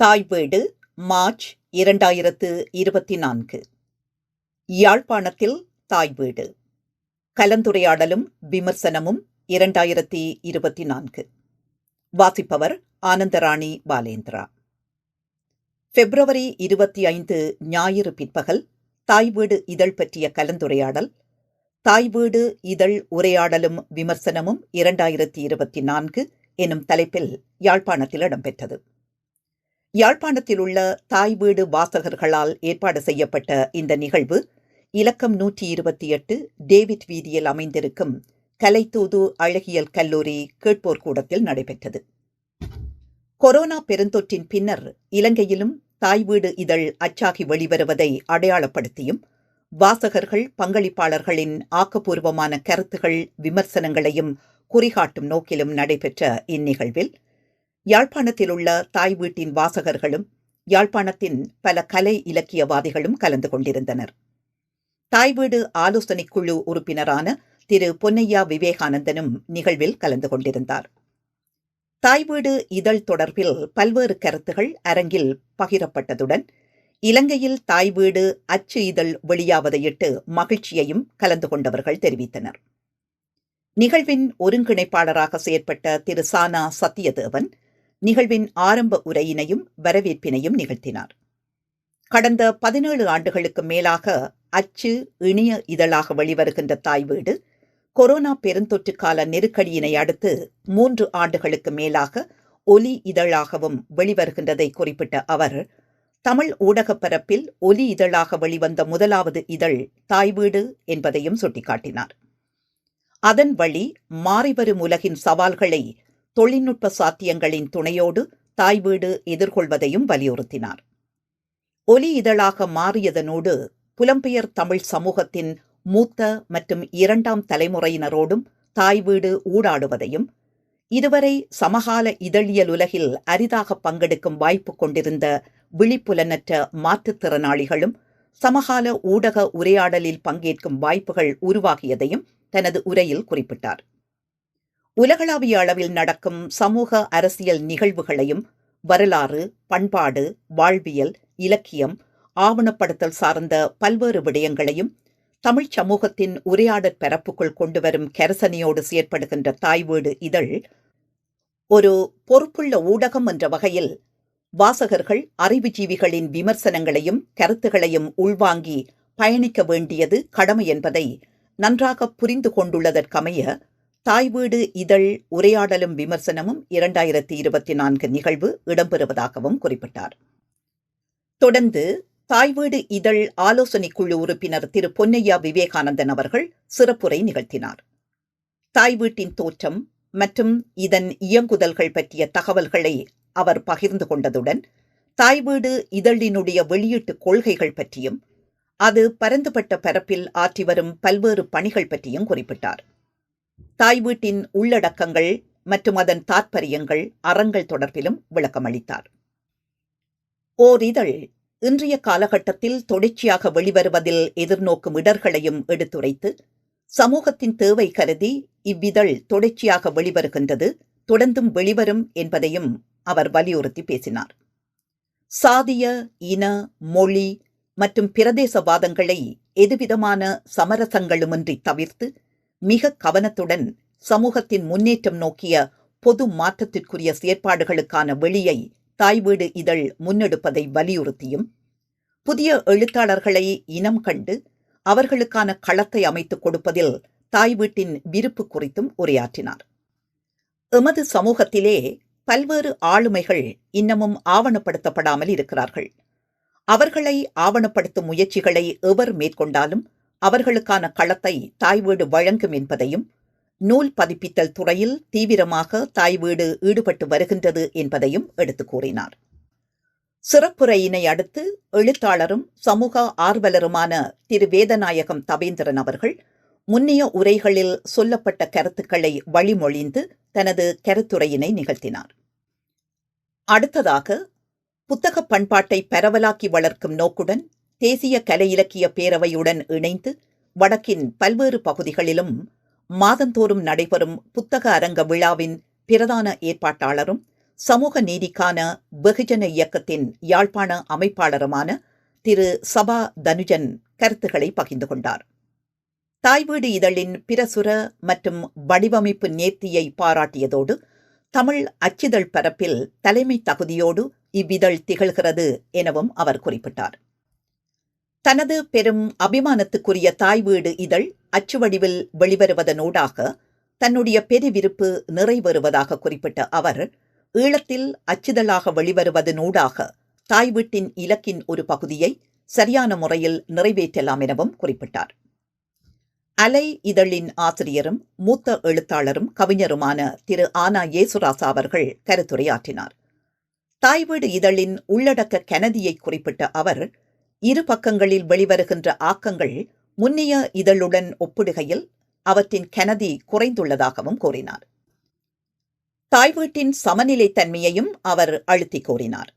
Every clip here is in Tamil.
தாய் வீடு மார்ச் இரண்டாயிரத்து இருபத்தி நான்கு. யாழ்ப்பாணத்தில் தாய் வீடு கலந்துரையாடலும் விமர்சனமும் இரண்டாயிரத்தி இருபத்தி நான்கு. வாசிப்பவர் ஆனந்தராணி பாலேந்திரா. பிப்ரவரி இருபத்தி ஐந்து ஞாயிறு பிற்பகல் தாய் வீடு இதழ் பற்றிய கலந்துரையாடல் தாய் வீடு இதழ் உரையாடலும் விமர்சனமும் இரண்டாயிரத்தி இருபத்தி நான்கு எனும் தலைப்பில் யாழ்ப்பாணத்தில் இடம்பெற்றது. யாழ்ப்பாணத்தில் உள்ள தாய் வீடு வாசகர்களால் ஏற்பாடு செய்யப்பட்ட இந்த நிகழ்வு இலக்கம் நூற்றி இருபத்தி எட்டு டேவிட் வீதியில் அமைந்திருக்கும் கலைத்தூது அழகியல் கல்லூரி கேட்போர் கூடத்தில் நடைபெற்றது. கொரோனா பெருந்தொற்றின் பின்னர் இலங்கையிலும் தாய் வீடு இதழ் அச்சாகி வெளிவருவதை அடையாளப்படுத்தியும் வாசகர்கள் பங்களிப்பாளர்களின் ஆக்கப்பூர்வமான கருத்துகள் விமர்சனங்களையும் குறிகாட்டும் நோக்கிலும் நடைபெற்ற இந்நிகழ்வில் யாழ்ப்பாணத்தில் உள்ள தாய் வீட்டின் வாசகர்களும் யாழ்ப்பாணத்தின் பல கலை இலக்கியவாதிகளும் கலந்து கொண்டிருந்தனர். தாய் வீடு ஆலோசனைக்குழு உறுப்பினரான திரு பொன்னையா விவேகானந்தனும் நிகழ்வில் கலந்து கொண்டிருந்தார். தாய் வீடு இதழ் தொடர்பில் பல்வேறு கருத்துகள் அரங்கில் பகிரப்பட்டதுடன் இலங்கையில் தாய் வீடு அச்சு இதழ் வெளியாவதையிட்டு மகிழ்ச்சியையும் கலந்து கொண்டவர்கள் தெரிவித்தனர். நிகழ்வின் ஒருங்கிணைப்பாளராக செயற்பட்ட திரு சானா சத்யதேவன் நிகழ்வின் ஆரம்ப உரையினையும் வரவேற்பினையும் நிகழ்த்தினார். கடந்த பதினேழு ஆண்டுகளுக்கு மேலாக அச்சு இணைய இதழாக வெளிவருகின்ற தாய் வீடு கொரோனா பெருந்தொற்று கால நெருக்கடியினை அடுத்து மூன்று ஆண்டுகளுக்கு மேலாக ஒலி இதழாகவும் வெளிவருகின்றதை குறிப்பிட்ட அவர் தமிழ் ஊடகப் பரப்பில் ஒலி இதழாக வெளிவந்த முதலாவது இதழ் தாய் வீடு என்பதையும் சுட்டிக்காட்டினார். அதன் வழி மாறிவரும் உலகின் சவால்களை தொழில்நுட்ப சாத்தியங்களின் துணையோடு தாய் வீடு எதிர்கொள்வதையும் வலியுறுத்தினார். ஒலி இதழாக மாறியதனோடு புலம்பெயர் தமிழ் சமூகத்தின் மூத்த மற்றும் இரண்டாம் தலைமுறையினரோடும் தாய் வீடு ஊடாடுவதையும் இதுவரை சமகால இதழியல் உலகில் அரிதாக பங்கெடுக்கும் வாய்ப்பு கொண்டிருந்த விழிப்புலனற்ற மாற்றுத்திறனாளிகளும் சமகால ஊடக உரையாடலில் பங்கேற்கும் வாய்ப்புகள் உருவாகியதையும் தனது உரையில் குறிப்பிட்டார். உலகளாவிய அளவில் நடக்கும் சமூக அரசியல் நிகழ்வுகளையும் வரலாறு பண்பாடு வாழ்வியல் இலக்கியம் ஆவணப்படுத்தல் சார்ந்த பல்வேறு விடயங்களையும் தமிழ்ச் சமூகத்தின் உரையாடற் பரப்புக்குள் கொண்டுவரும் கரசனையோடு செயற்படுகின்ற தாய் வீடு இதழ் ஒரு பொறுப்புள்ள ஊடகம் என்ற வகையில் வாசகர்கள் அறிவுஜீவிகளின் விமர்சனங்களையும் கருத்துகளையும் உள்வாங்கி பயணிக்க வேண்டியது கடமை என்பதை நன்றாக புரிந்து கொண்டுள்ளதற்கமைய தாய் வீடு இதழ் உரையாடலும் விமர்சனமும் இரண்டாயிரத்தி இருபத்தி நான்கு நிகழ்வு இடம்பெறுவதாகவும் குறிப்பிட்டார். தொடர்ந்து தாய் வீடு இதழ் ஆலோசனைக் குழு உறுப்பினர் திரு. பொன்னையா விவேகானந்தன் அவர்கள் சிறப்புரை நிகழ்த்தினார். தாய் வீட்டின் தோற்றம் மற்றும் இதன் இயங்குதல்கள் பற்றிய தகவல்களை அவர் பகிர்ந்து கொண்டதுடன் தாய் வீடு இதழினுடைய வெளியீட்டு கொள்கைகள் பற்றியும் அது பரந்துபட்ட பரப்பில் ஆற்றி வரும் பல்வேறு பணிகள் பற்றியும் குறிப்பிட்டார். தாய் வீட்டின் உள்ளடக்கங்கள் மற்றும் அதன் தாற்பயங்கள் அறங்கள் தொடர்பிலும் விளக்கமளித்தார் ஓர் இதழ் இன்றைய காலகட்டத்தில் தொடர்ச்சியாக வெளிவருவதில் எதிர்நோக்கும் இடர்களையும் எடுத்துரைத்து சமூகத்தின் தேவை கருதி இவ்விதழ் தொடர்ச்சியாக வெளிவருகின்றது தொடர்ந்தும் வெளிவரும் என்பதையும் அவர் வலியுறுத்தி பேசினார். சாதிய இன மொழி மற்றும் பிரதேசவாதங்களை எதுவிதமான சமரசங்களுமின்றி தவிர்த்து மிக கவனத்துடன் சமூகத்தின் முன்னேற்றம் நோக்கிய பொது மாற்றத்திற்குரிய செயற்பாடுகளுக்கான வெளியை தாய் வீடு இதழ் முன்னெடுப்பதை வலியுறுத்தியும் புதிய எழுத்தாளர்களை இனம் கண்டு அவர்களுக்கான களத்தை அமைத்துக் கொடுப்பதில் தாய் வீட்டின் விருப்பு குறித்தும் உரையாற்றினார். எமது சமூகத்திலே பல்வேறு ஆளுமைகள் இன்னமும் ஆவணப்படுத்தப்படாமல் இருக்கிறார்கள். அவர்களை ஆவணப்படுத்தும் முயற்சிகளை எவர் மேற்கொண்டாலும் அவர்களுக்கான களத்தை தாய் வீடு வழங்கும் என்பதையும் நூல் பதிப்பித்தல் துறையில் தீவிரமாக தாய் வீடு ஈடுபட்டு வருகின்றது என்பதையும் எடுத்துக் கூறினார். சிறப்புரையினை அடுத்து எழுத்தாளரும் சமூக ஆர்வலருமான திரு வேதநாயகம் தவேந்திரன் அவர்கள் முன்னைய உரைகளில் சொல்லப்பட்ட கருத்துக்களை வழிமொழிந்து தனது கருத்துரையினை நிகழ்த்தினார். அடுத்ததாக புத்தக பண்பாட்டை பரவலாக்கி வளர்க்கும் நோக்குடன் தேசிய கலை இலக்கிய பேரவையுடன் இணைந்து வடக்கின் பல்வேறு பகுதிகளிலும் மாதந்தோறும் நடைபெறும் புத்தக அரங்க விழாவின் பிரதான ஏற்பாட்டாளரும் சமூக நீதிக்கான வெகுஜன இயக்கத்தின் யாழ்ப்பாண அமைப்பாளருமான திரு சபா தனுஜன் கருத்துக்களை பகிர்ந்து கொண்டார். தாய்வீடு இதழின் பிரசுர மற்றும் வடிவமைப்பு நேர்த்தியை பாராட்டியதோடு தமிழ் அச்சிதழ் பரப்பில் தலைமை தகுதியோடு இவ்விதழ் திகழ்கிறது எனவும் அவர் குறிப்பிட்டார். தனது பெரும் அபிமானத்துக்குரிய தாய் வீடு இதழ் அச்சுவடிவில் வெளிவருவதனூடாக தன்னுடைய பெருவிருப்பு நிறைவேறுவதாக குறிப்பிட்ட அவர் ஈழத்தில் அச்சிதழாக வெளிவருவதனூடாக தாய் வீட்டின் இலக்கின் ஒரு பகுதியை சரியான முறையில் நிறைவேற்றலாம் எனவும் குறிப்பிட்டார். அலை இதழின் ஆசிரியரும் மூத்த எழுத்தாளரும் கவிஞருமான திரு ஆனா ஏசுராசா அவர்கள் கருத்துரையாற்றினார். தாய்வீடு இதழின் உள்ளடக்க கனதியை குறிப்பிட்ட அவர் இரு பக்கங்களில் வெளிவருகின்ற ஆக்கங்கள் முன்னைய இதழுடன் ஒப்பிடுகையில் அவற்றின் கனதி குறைந்துள்ளதாகவும் கூறினார். தாய்வீட்டின் சமநிலைத்தன்மையையும் அவர் அழுத்தி கூறினார்.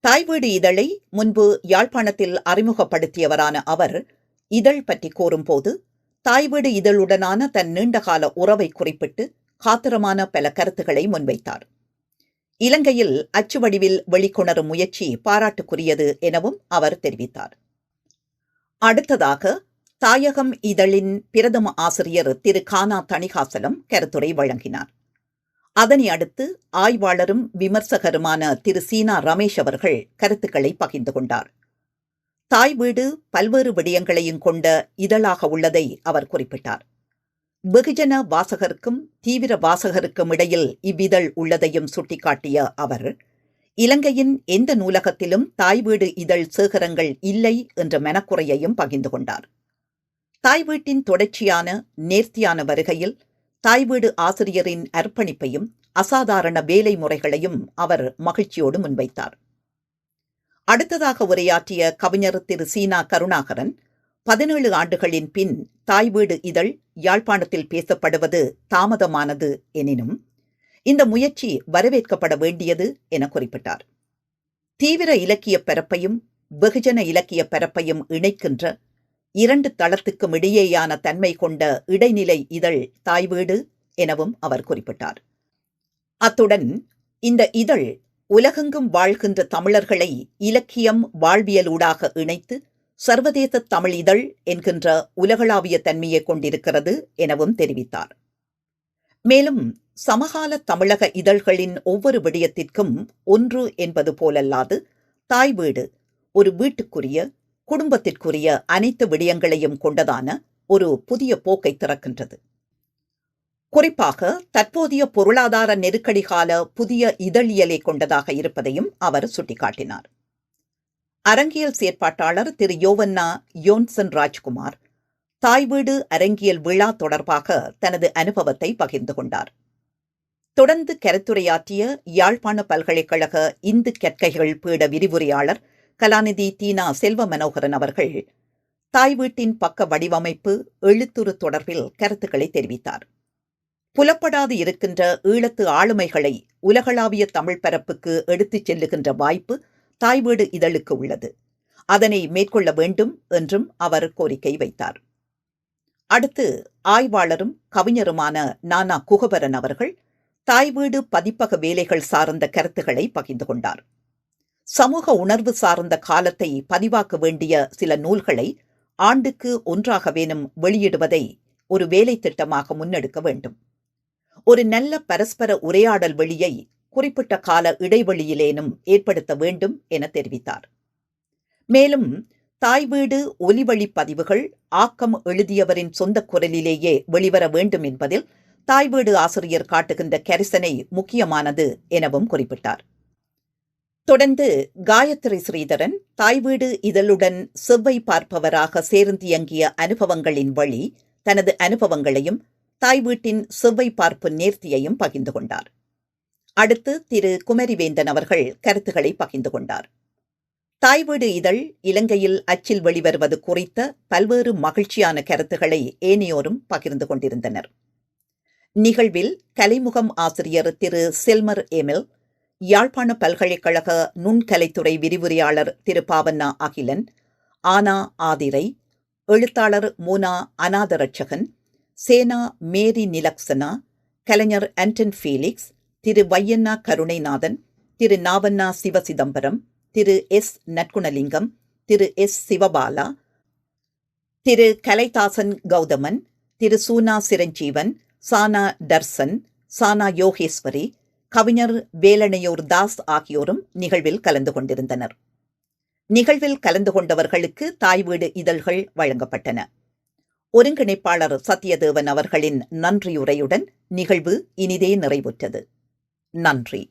தாய்வீடு இதழை முன்பு யாழ்ப்பாணத்தில் அறிமுகப்படுத்தியவரான அவர் இதழ் பற்றி கூறும்போது தாய்வீடு இதழுடனான தன் நீண்டகால உறவை குறிப்பிட்டு காத்திரமான பல கருத்துக்களை முன்வைத்தார். இலங்கையில் அச்சு வடிவில் வெளிக்கொணரும் முயற்சி பாராட்டுக்குரியது எனவும் அவர் தெரிவித்தார். அடுத்ததாக தாயகம் இதழின் பிரதம ஆசிரியர் திரு. கானா தணிகாசலம் கருத்துரை வழங்கினார். அதனை அடுத்து ஆய்வாளரும் விமர்சகருமான திரு. சீனா ரமேஷ் அவர்கள் கருத்துக்களை பகிர்ந்து கொண்டார். தாய் வீடு பல்வேறு விடயங்களையும் கொண்ட இதழாக உள்ளதை அவர் குறிப்பிட்டார். வெகுஜன வாசகருக்கும் தீவிர வாசகருக்கும் இடையில் இவ்விதழ் உள்ளதையும் சுட்டிக்காட்டிய அவர் இலங்கையின் எந்த நூலகத்திலும் தாய் வீடு இதழ் சேகரங்கள் இல்லை என்ற மனக்குறையையும் பகிர்ந்து கொண்டார். தாய் வீட்டின் தொடர்ச்சியான நேர்த்தியான வருகையில் தாய் வீடு ஆசிரியரின் அர்ப்பணிப்பையும் அசாதாரண வேலை முறைகளையும் அவர் மகிழ்ச்சியோடு முன்வைத்தார். அடுத்ததாக உரையாற்றிய கவிஞர் திரு சீனா கருணாகரன் பதினேழு ஆண்டுகளின் பின் தாய் வீடு இதழ் யாழ்ப்பாணத்தில் பேசப்படுவது தாமதமானது எனினும் இந்த முயற்சி வரவேற்கப்பட வேண்டியது என குறிப்பிட்டார். தீவிர இலக்கிய பரப்பையும் வெகுஜன இலக்கிய பரப்பையும் இணைக்கின்ற இரண்டு தளத்துக்கும் இடையேயான தன்மை கொண்ட இடைநிலை இதழ் தாய் வீடு எனவும் அவர் குறிப்பிட்டார். அத்துடன் இந்த இதழ் உலகெங்கும் வாழ்கின்ற தமிழர்களை இலக்கியம் வாழ்வியலூடாக இணைத்து சர்வதேச தமிழ் இதழ் என்கின்ற உலகளாவிய தன்மையை கொண்டிருக்கிறது எனவும் தெரிவித்தார். மேலும் சமகால தமிழக இதழ்களின் ஒவ்வொரு விடயத்திற்கும் ஒன்று என்பது போலல்லாது தாய் வீடு ஒரு வீட்டுக்குரிய குடும்பத்திற்குரிய அனைத்து விடயங்களையும் கொண்டதான ஒரு புதிய போக்கை திறக்கின்றது. குறிப்பாக தற்போதைய பொருளாதார நெருக்கடி கால புதிய இதழியலை கொண்டதாக இருப்பதையும் அவர் சுட்டிக்காட்டினார். அரங்கியல் செயற்பாட்டாளர் திரு யோவன்னா யோன்சன் ராஜ்குமார் தாய் வீடு அரங்கியல் விழா தொடர்பாக தனது அனுபவத்தை பகிர்ந்து கொண்டார். தொடர்ந்து கருத்துரையாற்றிய யாழ்ப்பாண பல்கலைக்கழக இந்து கற்கைகள் பீட விரிவுரையாளர் கலாநிதி தீனா செல்வ மனோகரன் அவர்கள் தாய் வீட்டின் பக்க வடிவமைப்பு எழுத்துரு தொடர்பில் கருத்துக்களை தெரிவித்தார். புலப்படாது இருக்கின்ற ஈழத்து ஆளுமைகளை உலகளாவிய தமிழ் பரப்புக்கு எடுத்துச் செல்லுகின்ற வாய்ப்பு தாய் வீடு இதழுக்கு உள்ளது. அதனை மேற்கொள்ள வேண்டும் என்றும் அவர் கோரிக்கை வைத்தார். அடுத்து ஆய்வாளரும் கவிஞருமான நானா குகபரன் அவர்கள் தாய் வீடு பதிப்பக வேலைகள் சார்ந்த கருத்துக்களை பகிர்ந்து கொண்டார். சமூக உணர்வு சார்ந்த காலத்தை பதிவாக்க வேண்டிய சில நூல்களை ஆண்டுக்கு ஒன்றாகவேனும் வெளியிடுவதை ஒரு வேலை திட்டமாக முன்னெடுக்க வேண்டும். ஒரு நல்ல பரஸ்பர உரையாடல் வெளியை குறிப்பிட்ட கால இடைவெளியிலேனும் ஏற்படுத்த வேண்டும் என தெரிவித்தார். மேலும் தாய் வீடு ஒலிவழி பதிவுகள் ஆக்கம் எழுதியவரின் சொந்த குரலிலேயே வெளிவர வேண்டும் என்பதில் தாய் வீடு ஆசிரியர் காட்டுகின்ற கரிசனை முக்கியமானது எனவும் குறிப்பிட்டார். தொடர்ந்து காயத்ரி ஸ்ரீதரன் தாய் வீடு இதழுடன் செவ்வை பார்ப்பவராக சேர்ந்தியங்கிய அனுபவங்களின் வழி தனது அனுபவங்களையும் தாய் வீட்டின் செவ்வை பார்ப்பு நேர்த்தியையும் பகிர்ந்து கொண்டார். அடுத்து திரு. குமரிவேந்தன் அவர்கள் கருத்துக்களை பகிர்ந்து கொண்டார். தாய் வீடு இதழ் இலங்கையில் அச்சில் வெளிவருவது குறித்த பல்வேறு மகிழ்ச்சியான கருத்துக்களை ஏனையோரும் பகிர்ந்து கொண்டிருந்தனர். நிகழ்வில் கலைமுகம் ஆசிரியர் திரு. செல்மர் எமில் யாழ்ப்பாண பல்கலைக்கழக நுண்கலைத்துறை விரிவுரையாளர் திரு. பாவண்ணா அகிலன் ஆனா ஆதிரை எழுத்தாளர் மூனா அநாதரட்சகன் சேனா மேரி நிலக்சனா கலைஞர் Anton Felix Thiru Vaiyanna Karunainathan Thiru Navanna Sivachidambaram Thiru S Narkunalingam Thiru S Sivabala Thiru Kalaidasan Gauthaman Thiru Soona Siranjeevan Saana Dharsan சானா யோகேஸ்வரி கவிஞர் வேலனையோர் தாஸ் ஆகியோரும் நிகழ்வில் கலந்து கொண்டிருந்தனர். நிகழ்வில் கலந்து கொண்டவர்களுக்கு தாய் வீடு இதழ்கள் வழங்கப்பட்டன. ஒருங்கிணைப்பாளர் சத்யதேவன் அவர்களின் நன்றியுரையுடன் நிகழ்வு இனிதே நிறைவுற்றது. நன்றி